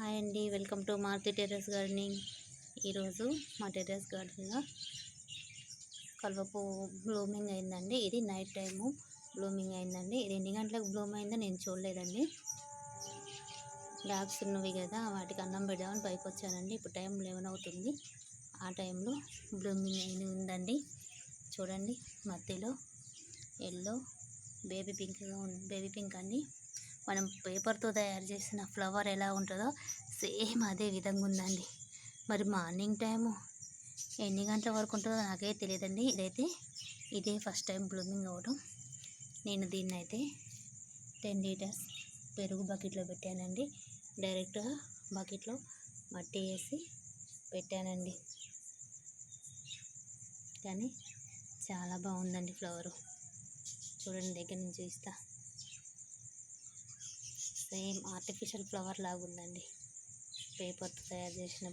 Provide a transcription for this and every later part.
Hi అండి. Welcome to Maruthi terrace gardening. ఈరోజు మా టెర్రస్ గార్డెన్లో కలువపు బ్లూమింగ్ అయిందండి. ఇది నైట్ టైము బ్లూమింగ్ అయిందండి. ఇది ఎన్ని గంటలకు బ్లూమ్ అయిందో నేను చూడలేదండి. డాగ్స్ ఉన్నవి కదా వాటికి అన్నం పెడదామని పైకి వచ్చానండి. ఇప్పుడు టైం లెవెన్ అవుతుంది. ఆ టైంలో బ్లూమింగ్ అయింది ఉందండి. చూడండి మధ్యలో yellow baby pink baby pink అండి. మనం పేపర్తో తయారు చేసిన ఫ్లవర్ ఎలా ఉంటుందో సేమ్ అదే విధంగా ఉందండి. మరి మార్నింగ్ టైము ఎన్ని గంటల వరకు ఉంటుందో నాకే తెలియదండి. ఇదైతే ఇదే ఫస్ట్ టైం బ్లూమింగ్ అవ్వడం నేను దీన్ని అయితే టెన్ లీటర్స్ పెరుగు బకెట్లో పెట్టానండి. డైరెక్ట్గా బకెట్లో మట్టి వేసి పెట్టానండి. కానీ చాలా బాగుందండి ఫ్లవరు. చూడండి దగ్గర నుంచి ఇస్తా సేమ్ ఆర్టిఫిషియల్ ఫ్లవర్ లాగా ఉందండి. పేపర్తో తయారు చేసిన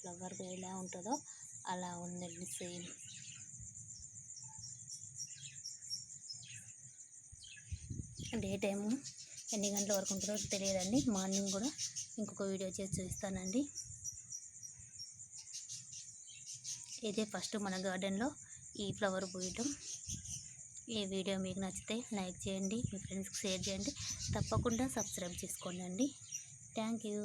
ఫ్లవర్ ఎలా ఉంటుందో అలా ఉందండి సేమ్. డే టైము ఎన్ని గంటల వరకు ఉంటుందో తెలియదండి. మార్నింగ్ కూడా ఇంకొక వీడియో చేసి చూపిస్తానండి. ఇదే ఫస్ట్ మన గార్డెన్లో ఈ ఫ్లవర్ పూయటం. ఈ వీడియో మీకు నచ్చితే లైక్ చేయండి మీ ఫ్రెండ్స్కి షేర్ చేయండి. తప్పకుండా సబ్స్క్రైబ్ చేసుకోండి థ్యాంక్ యూ.